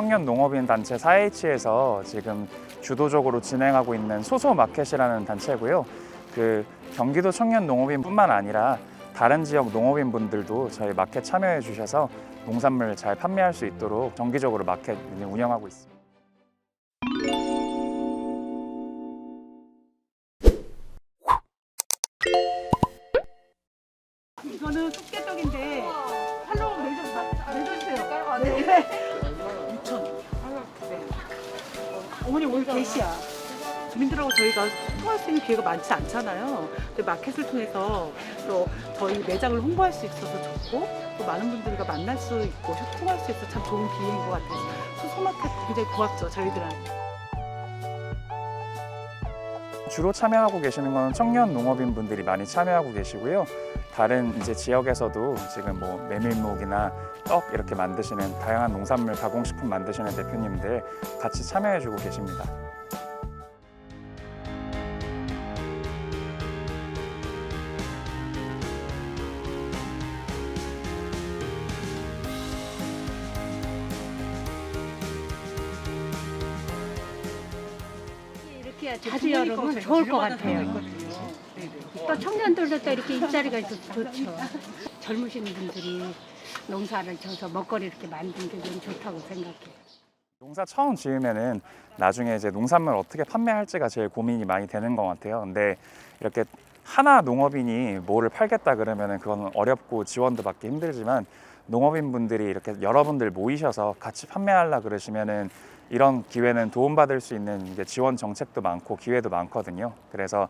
청년 농업인 단체 4H에서 지금 주도적으로 진행하고 있는 소소 마켓이라는 단체고요. 그 경기도 청년 농업인뿐만 아니라 다른 지역 농업인 분들도 저희 마켓 참여해 주셔서 농산물 잘 판매할 수 있도록 정기적으로 마켓 운영하고 있습니다. 이거는 쑥개떡인데 팔로우 매주 매주세요. 네. 어머니 오늘 게시야. 주민들하고 저희가 통할 수 있는 기회가 많지 않잖아요. 근데 마켓을 통해서 또 저희 매장을 홍보할 수 있어서 좋고 또 많은 분들과 만날 수 있고 소통할 수 있어서 참 좋은 기회인 것 같아서 소소마켓 굉장히 고맙죠 저희들한테. 주로 참여하고 계시는 건 청년 농업인 분들이 많이 참여하고 계시고요. 다른 이제 지역에서도 지금 뭐 메밀묵이나 떡 이렇게 만드시는 다양한 농산물 가공식품 만드시는 대표님들 같이 참여해주고 계십니다. 자주 열으면 좋을 것 같아요. 또 청년들도 또 이렇게 일자리가 있어서 좋죠. 젊으신 분들이 농사를 져서 먹거리 이렇게 만든 게 너무 좋다고 생각해요. 농사 처음 지으면은 나중에 이제 농산물 어떻게 판매할지가 제일 고민이 많이 되는 것 같아요. 근데 이렇게 하나 농업인이 뭐를 팔겠다 그러면은 그거는 어렵고 지원도 받기 힘들지만 농업인 분들이 이렇게 여러분들 모이셔서 같이 판매하려 그러시면은 이런 기회는 도움받을 수 있는 지원 정책도 많고 기회도 많거든요. 그래서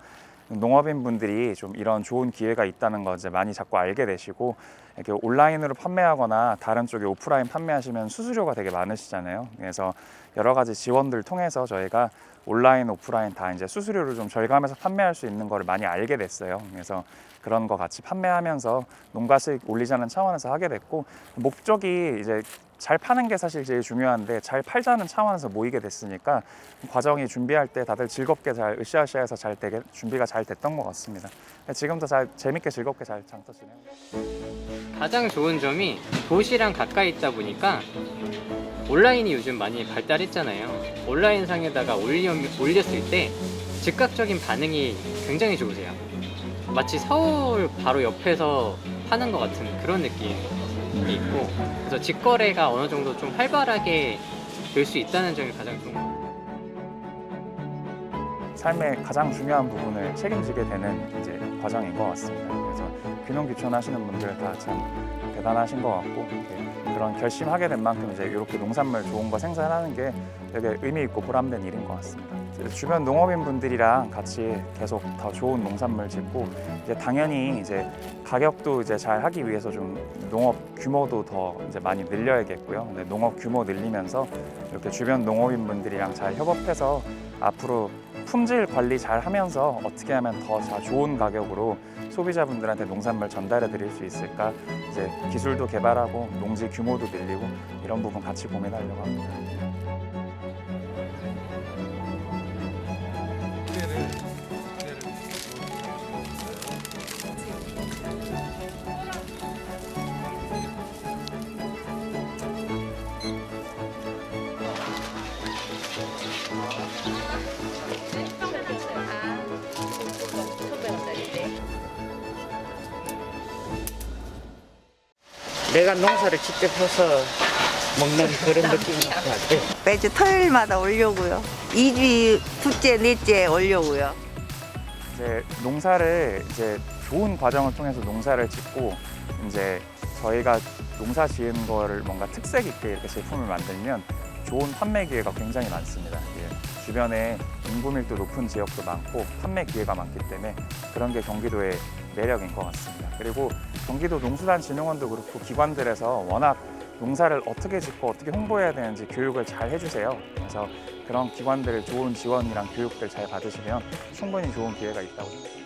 농업인 분들이 좀 이런 좋은 기회가 있다는 거 이제 많이 자꾸 알게 되시고 이렇게 온라인으로 판매하거나 다른 쪽에 오프라인 판매하시면 수수료가 되게 많으시잖아요. 그래서 여러 가지 지원들 통해서 저희가 온라인, 오프라인 다 이제 수수료를 좀 절감해서 판매할 수 있는 거를 많이 알게 됐어요. 그래서 그런 거 같이 판매하면서 농가 수익 올리자는 차원에서 하게 됐고 목적이 이제 잘 파는 게 사실 제일 중요한데 잘 팔자는 차원에서 모이게 됐으니까 과정이 준비할 때 다들 즐겁게 잘 으쌰으쌰해서 잘 되게 준비가 잘 됐던 것 같습니다. 지금도 잘 재밌게 즐겁게 잘 장터 진행. 가장 좋은 점이 도시랑 가까이 있다 보니까 온라인이 요즘 많이 발달했잖아요. 온라인 상에다가 올렸을 때 즉각적인 반응이 굉장히 좋으세요. 마치 서울 바로 옆에서 파는 것 같은 그런 느낌 이 있고 그래서 직거래가 어느 정도 좀 활발하게 될 수 있다는 점이 가장 좋은 것 같아요. 삶의 가장 중요한 부분을 책임지게 되는 이제 과정인 것 같습니다. 그래서 귀농 귀촌 하시는 분들 다 참 대단하신 것 같고 그런 결심하게 된 만큼 이제 이렇게 농산물 좋은 거 생산하는 게 되게 의미 있고 보람된 일인 것 같습니다. 주변 농업인 분들이랑 같이 계속 더 좋은 농산물 짓고 이제 당연히 이제 가격도 이제 잘 하기 위해서 좀 농업 규모도 더 이제 많이 늘려야겠고요. 근데 농업 규모 늘리면서 이렇게 주변 농업인 분들이랑 잘 협업해서 앞으로 품질 관리 잘 하면서 어떻게 하면 더 좋은 가격으로 소비자분들한테 농산물 전달해 드릴 수 있을까 이제 기술도 개발하고 농지 규모도 늘리고 이런 부분 같이 고민하려고 합니다. 내가 농사를 직접 해서 먹는 그런 느낌인 것 같아요. 매주 토요일마다 오려고요. 2주 둘째, 넷째 오려고요. 이제 농사를 이제 좋은 과정을 통해서 농사를 짓고 이제 저희가 농사 지은 거를 뭔가 특색 있게 이렇게 제품을 만들면 좋은 판매 기회가 굉장히 많습니다. 예, 주변에 인구 밀도 높은 지역도 많고 판매 기회가 많기 때문에 그런 게 경기도의 매력인 것 같습니다. 그리고 경기도 농수산진흥원도 그렇고 기관들에서 워낙 농사를 어떻게 짓고 어떻게 홍보해야 되는지 교육을 잘 해주세요. 그래서 그런 기관들 좋은 지원이랑 교육들 잘 받으시면 충분히 좋은 기회가 있다고 생각합니다.